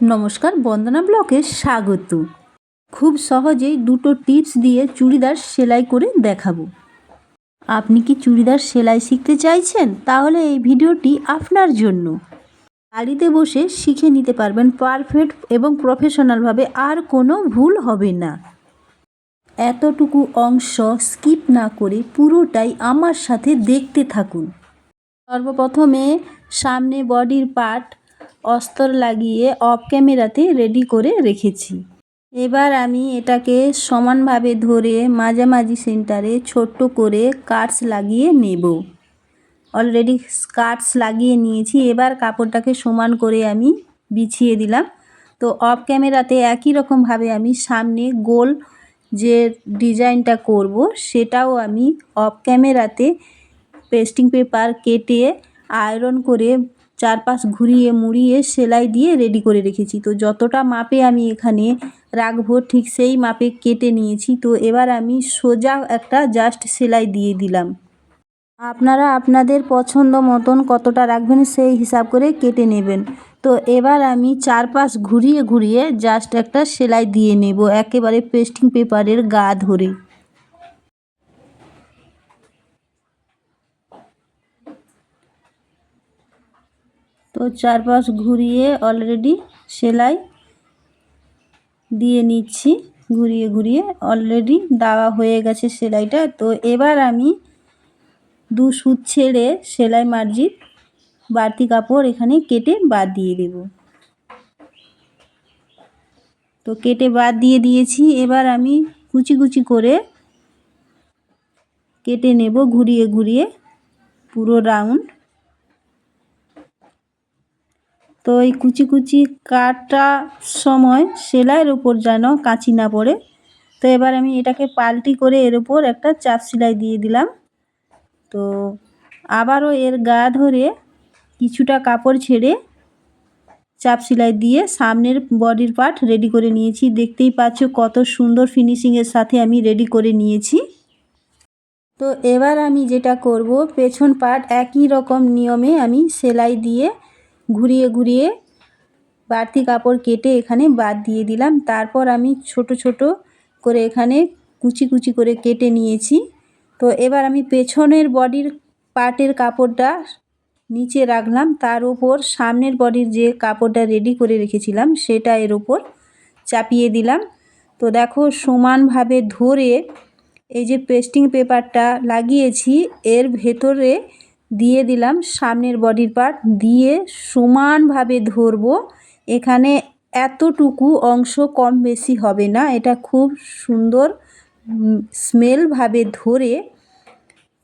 নমস্কার, বন্দনা ব্লকে স্বাগত। খুব সহজেই দুটো টিপস দিয়ে চুড়িদার সেলাই করে দেখাবো। আপনি কি চুড়িদার সেলাই শিখতে চাইছেন? তাহলে এই ভিডিওটি আপনার জন্য। বাড়িতে বসে শিখে নিতে পারবেন পারফেক্ট এবং প্রফেশনালভাবে আর কোনো ভুল হবে না। এতটুকু অংশ স্কিপ না করে পুরোটাই আমার সাথে দেখতে থাকুন। সর্বপ্রথমে সামনে বডির পার্ট অস্তর লাগিয়ে অফ ক্যামেরাতে রেডি করে রেখেছি। এবার আমি এটাকে সমানভাবে ধরে মাঝামাঝি সেন্টারে ছোট্ট করে কাটস লাগিয়ে নেব। অলরেডি কাটস লাগিয়ে নিয়েছি, এবার কাপড়টাকে সমান করে আমি বিছিয়ে দিলাম। তো অফ ক্যামেরাতে একই রকমভাবে আমি সামনে গোল যে ডিজাইনটা করব, সেটাও আমি অফ ক্যামেরাতে পেস্টিং পেপার কেটে আয়রন করে চারপাশ ঘুরিয়ে মুড়িয়ে সেলাই দিয়ে রেডি করে রেখেছি। তো যতটা মাপে আমি এখানে রাখব, ঠিক সেই মাপে কেটে নিয়েছি। তো এবার আমি সোজা একটা জাস্ট সেলাই দিয়ে দিলাম। আপনারা আপনাদের পছন্দ মতন কতটা রাখবেন সেই হিসাব করে কেটে নেবেন। তো এবার আমি চারপাশ ঘুরিয়ে ঘুরিয়ে জাস্ট একটা সেলাই দিয়ে নেব, একেবারে পেস্টিং পেপারের গা ধরে। তো চারপাশ ঘুরিয়ে অলরেডি সেলাই দিয়ে নিচ্ছি। ঘুরিয়ে ঘুরিয়ে অলরেডি দেওয়া হয়ে গেছে সেলাইটা। তো এবার আমি দু সুত ছেড়ে সেলাই মার্জিন, বাড়তি কাপড় এখানে কেটে বাদ দিয়ে দেব। তো কেটে বাদ দিয়ে দিয়েছি। এবার আমি কুচি কুচি করে কেটে নেব। ঘুরিয়ে ঘুরিয়ে পুরো রাউন্ড তো এই কুচি কুচি কাটা সময় সেলাইয়ের ওপর যেন কাঁচি না পড়ে। তো এবার আমি এটাকে পাল্টি করে এর ওপর একটা চাপ সেলাই দিয়ে দিলাম। তো আবারও এর গা ধরে কিছুটা কাপড় ছেড়ে চাপ সেলাই দিয়ে সামনের বডির পার্ট রেডি করে নিয়েছি। দেখতেই পাচ্ছ কত সুন্দর ফিনিশিংয়ের সাথে আমি রেডি করে নিয়েছি। তো এবার আমি যেটা করব, পেছন পার্ট একই রকম নিয়মে আমি সেলাই দিয়ে ঘুরিয়ে ঘুরিয়ে বাড়তি কাপড় কেটে এখানে বাদ দিয়ে দিলাম। তারপর আমি ছোট ছোট করে এখানে কুচি কুচি করে কেটে নিয়েছি। তো এবার আমি পেছনের বডির পার্টের কাপড়টা নিচে রাখলাম। তার উপর সামনের বডির যে কাপড়টা রেডি করে রেখেছিলাম, সেটা এর ওপর চাপিয়ে দিলাম। তো দেখো সমানভাবে ধরে এই যে পেস্টিং পেপারটা লাগিয়েছি, এর ভেতরে দিয়ে দিলাম। সামনের বডির পার্ট দিয়ে সমানভাবে ধরবো। এখানে এতটুকু অংশ কম বেশি হবে না। এটা খুব সুন্দর স্মেলভাবে ধরে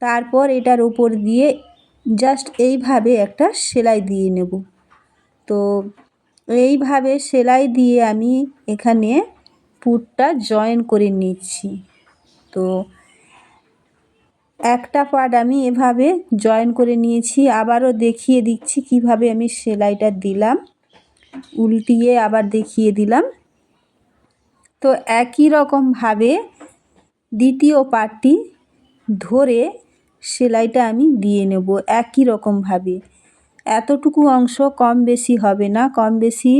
তারপর এটার ওপর দিয়ে জাস্ট এইভাবে একটা সেলাই দিয়ে নেব। তো এইভাবে সেলাই দিয়ে আমি এখানে পুটটা জয়েন করে নিচ্ছি। তো একটা পার্ট আমি এভাবে জয়েন করে নিয়েছি, আবারও দেখিয়ে দিচ্ছি কীভাবে আমি সেলাইটা দিলাম। উল্টিয়ে আবার দেখিয়ে দিলাম। তো একই রকমভাবে দ্বিতীয় পার্টটি ধরে সেলাইটা আমি দিয়ে নেব একই রকমভাবে। এতটুকু অংশ কম বেশি হবে না, কম বেশি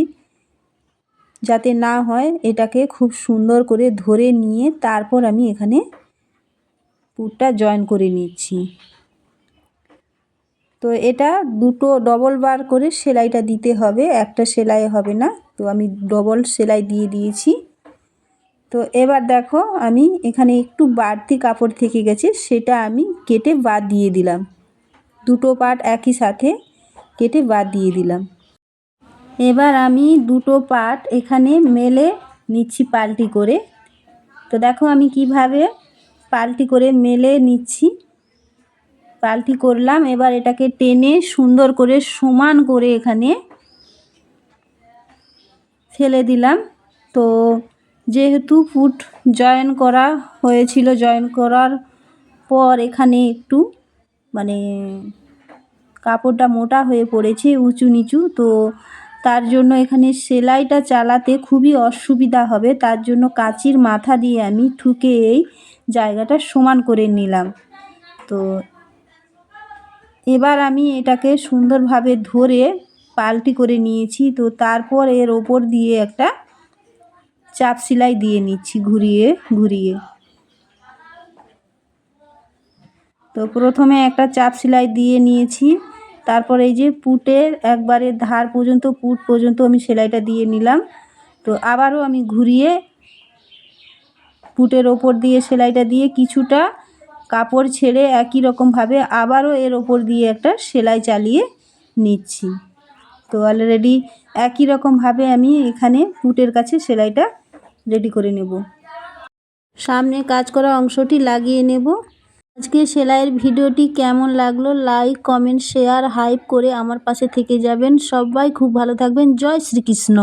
যাতে না হয়, এটাকে খুব সুন্দর করে ধরে নিয়ে তারপর আমি এখানে পুরটা জয়েন করে নিচ্ছি। তো এটা দুটো ডবল বার করে সেলাইটা দিতে হবে, একটা সেলাই হবে না। তো আমি ডবল সেলাই দিয়ে দিয়েছি। তো এবার দেখো আমি এখানে একটু বাড়তি কাপড় থেকে গেছে, সেটা আমি কেটে বাদ দিয়ে দিলাম। দুটো পার্ট একই সাথে কেটে বাদ দিয়ে দিলাম। এবার আমি দুটো পার্ট এখানে মেলে নিচ্ছি পাল্টি করে। তো দেখো আমি কীভাবে পাল্টি করে মেলে নিচ্ছি। পাল্টি করলাম, এবার এটাকে টেনে সুন্দর করে সমান করে এখানে ফেলে দিলাম। তো যেহেতু ফুট জয়েন করা হয়েছিল, জয়েন করার পর এখানে একটু মানে কাপড়টা মোটা হয়ে পড়েছে উঁচু নিচু, তো তার জন্য এখানে সেলাইটা চালাতে খুবই অসুবিধা হবে। তার জন্য কাচির মাথা দিয়ে আমি ঠুকে এই জায়গাটা সমান করে নিলাম। তো এবার আমি এটাকে সুন্দরভাবে ধরে পাল্টি করে নিয়েছি। তো তারপর এর ওপর দিয়ে একটা চাপ সেলাই দিয়ে নিচ্ছি ঘুরিয়ে ঘুরিয়ে। তো প্রথমে একটা চাপ সেলাই দিয়ে নিয়েছি। তারপর এই যে পুটের একবারে ধার পর্যন্ত, পুট পর্যন্ত আমি সেলাইটা দিয়ে নিলাম। তো আবারও আমি ঘুরিয়ে পুটের ওপর দিয়ে সেলাইটা দিয়ে কিছুটা কাপড় ছেড়ে একই রকমভাবে আবারও এর ওপর দিয়ে একটা সেলাই চালিয়ে নিচ্ছি। তো অলরেডি একই রকমভাবে আমি এখানে পুটের কাছে সেলাইটা রেডি করে নেব। সামনে কাজ করা অংশটি লাগিয়ে নেব। আজকে সেলাইয়ের ভিডিওটি কেমন লাগল লাইক কমেন্ট শেয়ার হাইপ করে আমার পাশে থেকে যাবেন। সবাই খুব ভালো থাকবেন। জয় শ্রীকৃষ্ণ।